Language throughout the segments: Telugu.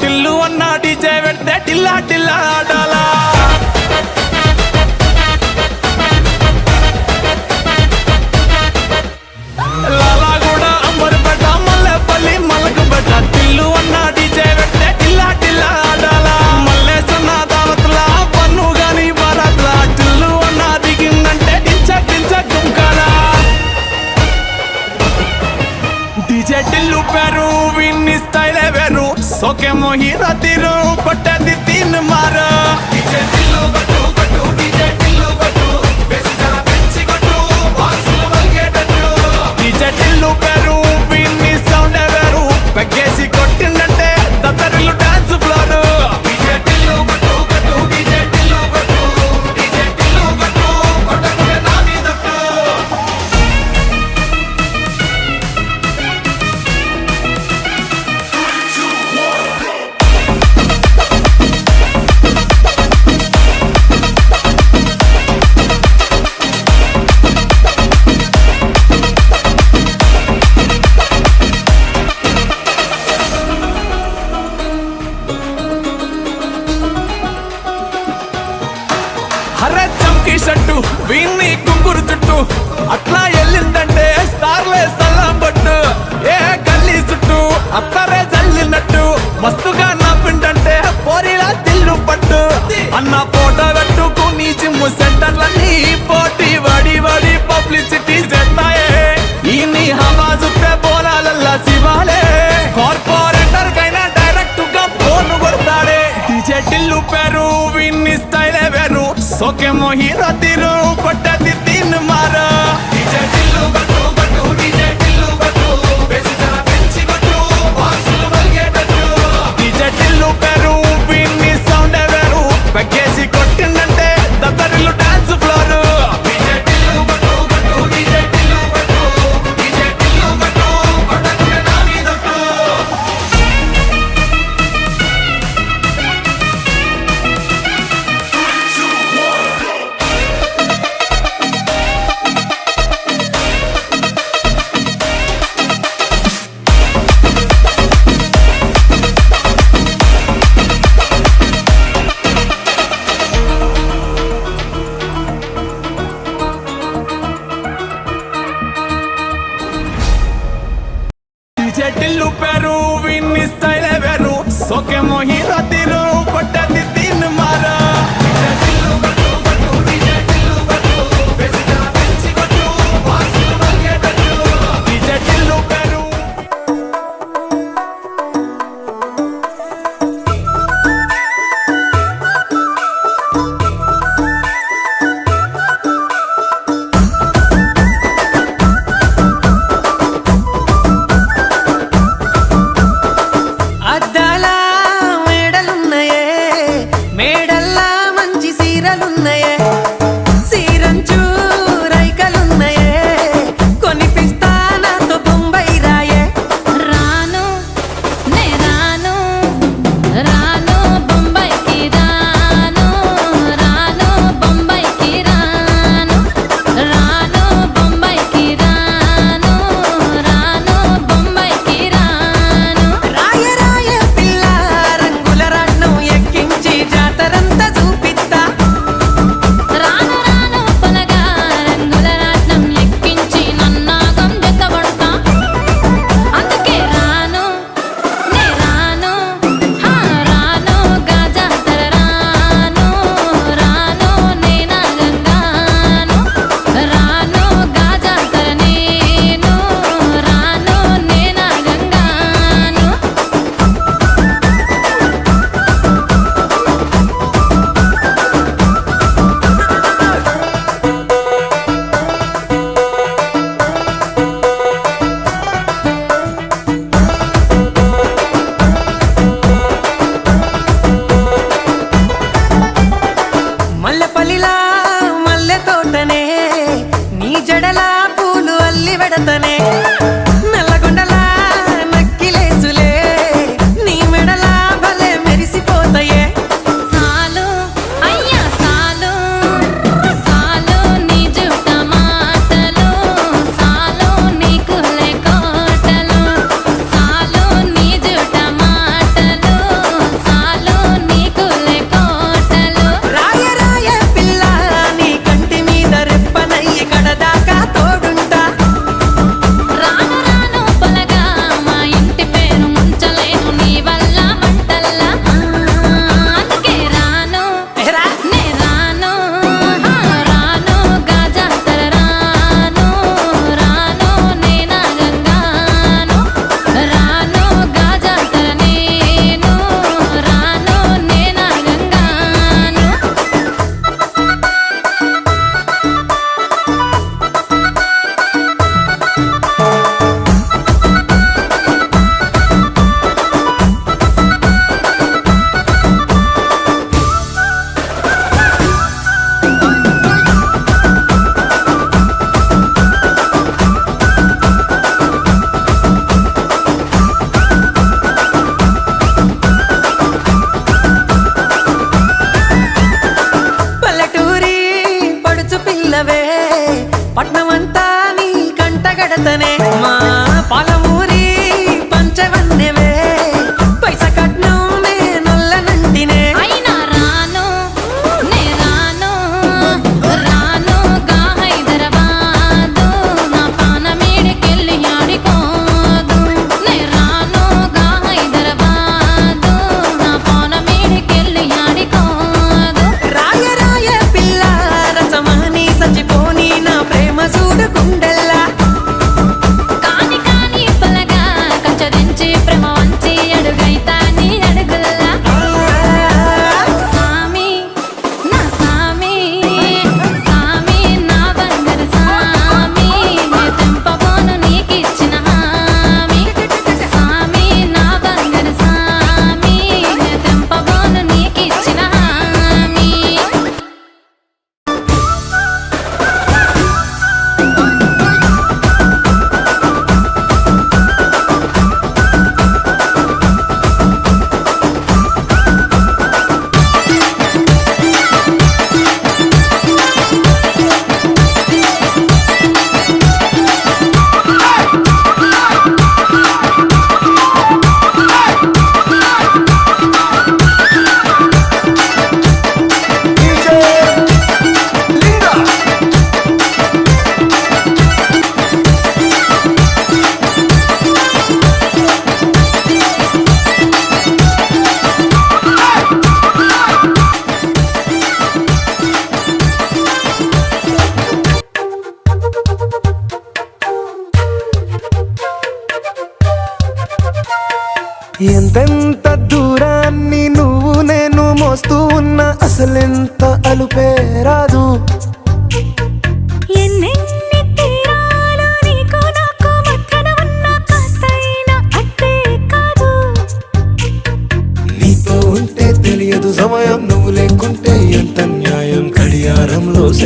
టిల్లు అన్న सोके मोही तिरो रो पट्टा दी तीन मारा डीजे टिल्लो बटू बटू डीजे टिल्लो बटू बेस जरा पिंची बटू వీన్ని కుంగురు చుట్టు అట్లా ఎల్లిందంటే స్టార్లే సల్లాం పట్టు. ఏ గల్లీ చుట్టూ అత్తరే చల్లినట్టు మస్తుగా నవ్విందంటే పోరీలా తిల్లు పట్టు. అన్న ఫోటో పెట్టుకుని జిమ్ సెంటర్లన్నీ పోటీ ওকে মহিরতির రంగులలున్నయే నీ కంటగడతనే మా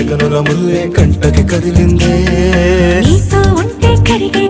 గడియారంలో ముల్లే కంటకి కదిలిందే. నీతో ఉంటే కరిగే